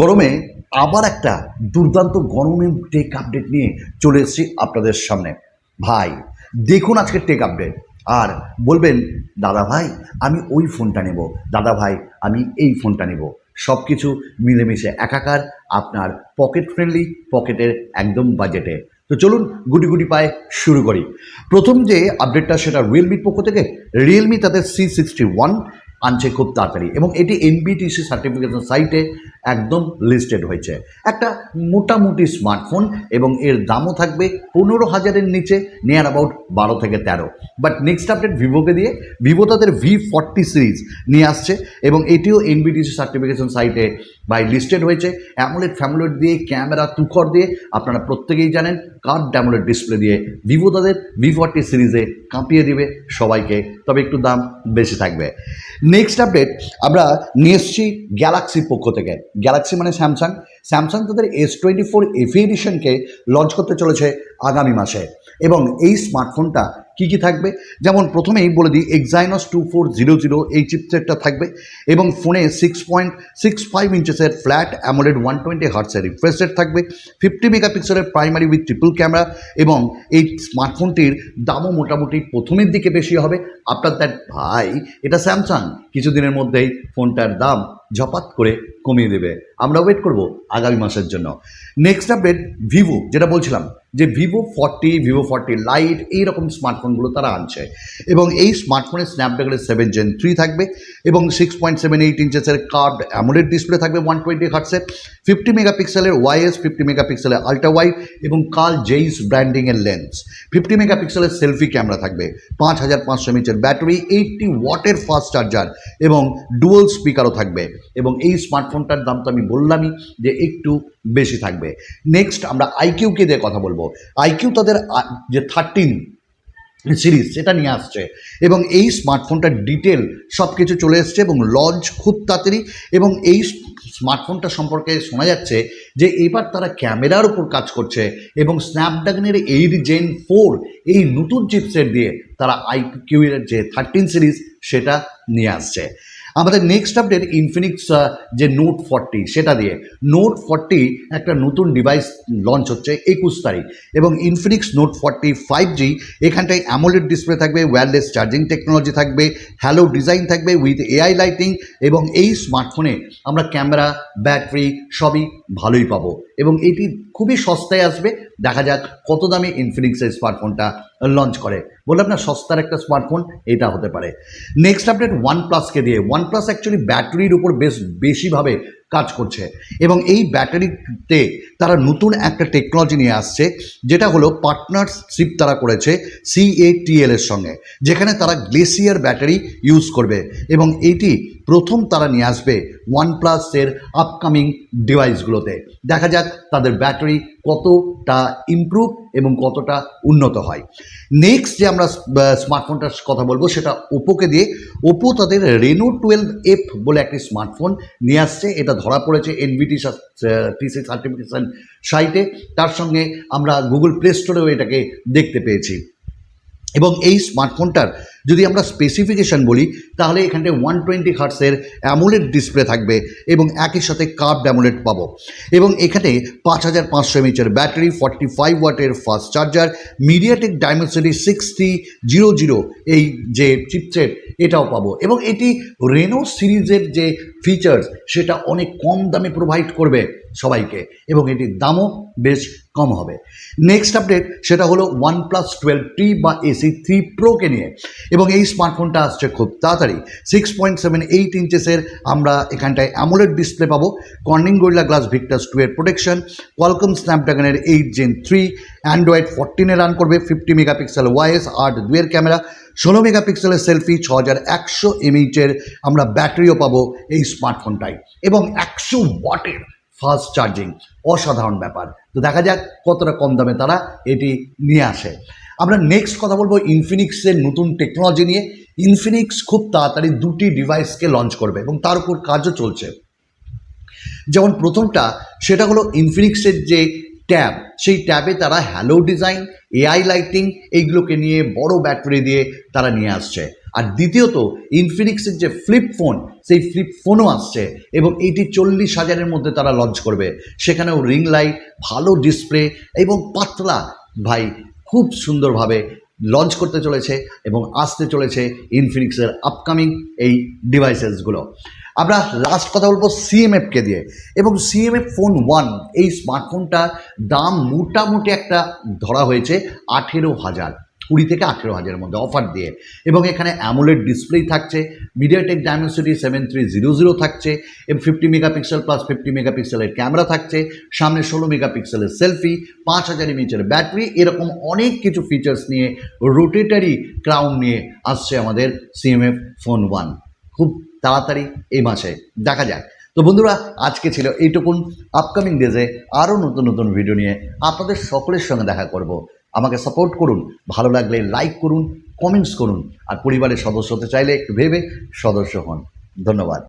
গরমে আবার একটা দুর্দান্ত গরমের টেক আপডেট নিয়ে চলে এসেছি আপনাদের সামনে। ভাই, দেখুন আজকে টেক আপডেট আর বলবেন, দাদা ভাই, আমি ওই ফোনটা নেব। দাদা ভাই, আমি এই ফোনটা নেব। সব কিছু মিলেমিশে একাকার, আপনার পকেট ফ্রেন্ডলি পকেটের একদম বাজেটে তো চলুন গুটি গুটি পায়ে শুরু করি। প্রথম যে আপডেটটা সেটা রিয়েলমির পক্ষ থেকে। রিয়েলমি তাদের সি সিক্সটি ওয়ান আনছে খুব তাড়াতাড়ি এবং এটি এনবিটিসি সার্টিফিকেশন সাইটে একদম লিস্টেড হয়েছে। একটা মোটামুটি স্মার্টফোন এবং এর দামও থাকবে পনেরো হাজারের নিচে নিয়ার অ্যাবাউট বারো থেকে তেরো। বাট নেক্সট আপডেট ভিভোকে দিয়ে, ভিভো তাদের ভি ফর্টি সিরিজ নিয়ে আসছে এবং এটিও এনবিটিসি সার্টিফিকেশন সাইটে বাই লিস্টেড হয়েছে। অ্যামোলেড ফ্যামোলেড দিয়ে ক্যামেরা তুখর দিয়ে, আপনারা প্রত্যেকেই জানেন, কার্ড ড্যামোলেড ডিসপ্লে দিয়ে ভিভো তাদের ভি ফর্টি সিরিজে কাঁপিয়ে দিবে সবাইকে, তবে একটু দাম বেশি থাকবে। নেক্সট আপডেট আমরা নিয়ে এসেছি গ্যালাক্সির পক্ষ থেকে। গ্যালাক্সি মানে স্যামসাং স্যামসাং তাদের এস টোয়েন্টি ফোর এফি এডিশনকে লঞ্চ করতে চলেছে আগামী মাসে। এবং এই স্মার্টফোনটা কী কী থাকবে? যেমন প্রথমেই বলে দিই Exynos two four zero zero এই চিপসেটটা থাকবে এবং ফোনে সিক্স পয়েন্ট সিক্স ফাইভ ইঞ্চেসের ফ্ল্যাট অ্যামোলেড ওয়ান টোয়েন্টি হার্টসের রিফ্রেশ রেট থাকবে ফিফটি মেগাপিক্সেলের প্রাইমারি উইথ ট্রিপল ক্যামেরা এবং এই স্মার্টফোনটির দামও মোটামুটি প্রথমের দিকে বেশি হবে। আপনার দ্যাট ভাই, এটা স্যামসাং কিছুদিনের মধ্যেই ফোনটার দাম ঝপাত করে কমিয়ে দেবে। আমরা ওয়েট করব আগামী মাসের জন্য। নেক্সট আপডেট ভিভো যেটা বলছিলাম, যে Vivo forty Vivo forty lite এইরকম স্মার্টফোনগুলো তারা আনছে। এবং এই স্মার্টফোনে স্ন্যাপড্রাগনের সেভেন জেন থ্রি থাকবে এবং সিক্স পয়েন্ট সেভেন এইট ইঞ্চেসের কার্ড অ্যামোলেড ডিসপ্লে থাকবে ওয়ান টোয়েন্টি হার্টসের ফিফটি মেগাপিক্সেলের ওয়াইএস ফিফটি মেগাপিক্সেলের আল্ট্রা ওয়াইড এবং কাল জেইস ব্র্যান্ডিংয়ের লেন্স ফিফটি মেগাপিক্সেলের সেলফি ক্যামেরা থাকবে, পাঁচ হাজার পাঁচশো এমএচের ব্যাটারি এইটটি ওয়াটের ফাস্ট চার্জার এবং ডুয়াল স্পিকারও থাকবে। এবং এই স্মার্টফোনটার দাম তো আমি বললামই যে একটু বেশি থাকবে। নেক্সট আমরা আইকিউকে দিয়ে কথা বলব। আইকিউ তাদের যে থার্টিন সিরিজ সেটা নিয়ে আসছে এবং এই স্মার্টফোনটার ডিটেল সব কিছু চলে এসছে এবং লঞ্চ খুব তাড়াতাড়ি এবং এই স্মার্টফোনটা সম্পর্কে শোনা যাচ্ছে যে এবার তারা ক্যামেরার উপর কাজ করছে এবং স্ন্যাপড্রাগনের এইট জেন ফোর এই নতুন চিপসেট দিয়ে তারা আইকিউ এর যে থার্টিন সিরিজ সেটা নিয়ে আসছে। আমাদের নেক্সট আপডেট ইনফিনিক্স যে নোট ফর্টি সেটা দিয়ে। নোট ফর্টি একটা নতুন ডিভাইস লঞ্চ হচ্ছে একুশ তারিখ। এবং Infinix note forty five G এখানটায় অ্যামোলেড ডিসপ্লে থাকবে ওয়্যারলেস চার্জিং টেকনোলজি থাকবে হ্যালো ডিজাইন থাকবে উইথ এআই লাইটিং এবং এই স্মার্টফোনে আমরা ক্যামেরা ব্যাটারি সবই ভালোই পাবো। এবং এটি খুবই সস্তায় আসবে দেখা যাক কত দামে ইনফিনিক্সের স্মার্টফোনটা লঞ্চ করে। বললাম আপনার সস্তার একটা স্মার্টফোন এটা হতে পারে। নেক্সট আপডেট ওয়ান প্লাসকে দিয়ে। ওয়ান প্লাস অ্যাকচুয়ালি ব্যাটারির উপর বেশ বেশিভাবে কাজ করছে। এবং এই ব্যাটারিতে তারা নতুন একটা টেকনোলজি নিয়ে আসছে, যেটা হলো পার্টনারশিপ তারা করেছে সিএটিএল এর সঙ্গে, যেখানে তারা গ্লেসিয়ার ব্যাটারি ইউজ করবে। এবং এটি প্রথম তারা নিয়ে আসবে ওয়ান প্লাসের আপকামিং ডিভাইসগুলোতে দেখা যাক তাদের ব্যাটারি কতটা ইমপ্রুভ এবং কতটা উন্নত হয়। নেক্সট যে আমরা স্মার্টফোনটার কথা বলব, সেটা ওপোকে দিয়ে। ওপো তাদের রেনো টুয়েলভ এফ বলে একটি স্মার্টফোন নিয়ে আসছে, এটা ধরা পড়েছে এনবিটি টিসি সার্টিফিকেশন সাইটে তার সঙ্গে আমরা গুগল প্লে স্টোরেও এটাকে দেখতে পেয়েছি। এবং এই স্মার্টফোনটার যদি আমরা স্পেসিফিকেশান বলি, তাহলে এখানটায় ওয়ান টোয়েন্টি হার্টসের অ্যামোলেড ডিসপ্লে থাকবে এবং একই সাথে কার্ভ অ্যামোলেড পাবো। এবং এখানে পাঁচ হাজার পাঁচশো এমএচের ব্যাটারি ফর্টি ফাইভ ওয়াটের fast charger MediaTek Dimensity six three zero zero এই যে চিপসেট এটাও পাবো। এবং এটি রেনো সিরিজের যে ফিচার্স সেটা অনেক কম দামে প্রোভাইড করবে সবাইকে। এবং এটির দামও বেশ কম হবে। নেক্সট আপডেট সেটা হলো ওয়ান প্লাস টুয়েলভ টি বা এসি থ্রি প্রোকে নিয়ে। এবং এই স্মার্টফোনটা আসছে খুব তাড়াতাড়ি। সিক্স পয়েন্ট সেভেন এইট ইঞ্চেসের আমরা এখানটায় অ্যামোলেড ডিসপ্লে পাবো। Corning Gorilla Glass Victus two এর প্রোটেকশন কোয়ালকম স্ন্যাপড্রাগনের এইট জেন থ্রি অ্যান্ড্রয়েড ফোরটিনে রান করবে ফিফটি মেগাপিক্সেল ওয়াইএস আট দুয়ের ক্যামেরা ষোলো মেগাপিক্সেলের সেলফি ছ হাজার একশো এমএইচের আমরা ব্যাটারিও পাবো এই স্মার্টফোনটাই এবং একশো ওয়াটের ফাস্ট চার্জিং, অসাধারণ ব্যাপার। তো দেখা যাক কতটা কম দামে তারা এটি নিয়ে আসে। আমরা নেক্সট কথা বলব ইনফিনিক্সের নতুন টেকনোলজি নিয়ে। ইনফিনিক্স খুব তাড়াতাড়ি দুটি ডিভাইসকে লঞ্চ করবে এবং তার উপর কাজও চলছে। যেমন প্রথমটা, সেটা হলো ইনফিনিক্সের যে ট্যাব, সেই ট্যাবে তারা হ্যালো ডিজাইন এআই লাইটিং এইগুলোকে নিয়ে বড় ব্যাটারি দিয়ে তারা নিয়ে আসছে। আর দ্বিতীয়ত ইনফিনিক্সের যে ফ্লিপ ফোন সেই ফ্লিপ ফোনও আসছে এবং এইটি চল্লিশ হাজারের মধ্যে তারা লঞ্চ করবে। সেখানেও রিং লাইট ভালো ডিসপ্লে এবং পাতলা। ভাই, খুব সুন্দরভাবে লঞ্চ করতে চলেছে এবং আসতে চলেছে ইনফিনিক্সের আপকামিং এই ডিভাইসেসগুলো আমরা লাস্ট কথা বলব সিএমএফকে দিয়ে এবং সিএমএফ ফোন ওয়ান এই স্মার্টফোনটার দাম মোটামুটি একটা ধরা হয়েছে আঠেরো হাজার। কুড়ি থেকে আঠেরো হাজারের মধ্যে অফার দিয়ে। এবং এখানে অ্যামোলেড ডিসপ্লে থাকছে MediaTek Dimensity seven three zero zero থাকছে, এবং ফিফটি মেগাপিক্সেল প্লাস ফিফটি মেগাপিক্সেলের ক্যামেরা থাকছে, সামনে ষোলো মেগাপিক্সেলের সেলফি পাঁচ হাজার এমএচের ব্যাটারি এরকম অনেক কিছু ফিচার্স নিয়ে রোটেটারি ক্রাউন নিয়ে আসছে আমাদের সিএমএফ ফোন ওয়ান খুব তাড়াতাড়ি এই মাসে। দেখা যাক। তো বন্ধুরা, আজকে ছিল এইটুকুন। আপকামিং ডেজে আরও নতুন নতুন ভিডিও নিয়ে আপনাদের সকলের সঙ্গে দেখা করব। আমাকে সাপোর্ট করুন। ভালো লাগলে লাইক করুন কমেন্টস করুন। আর পরিবারের সদস্য হতে চাইলে একটু ভেবে সদস্য হন। ধন্যবাদ।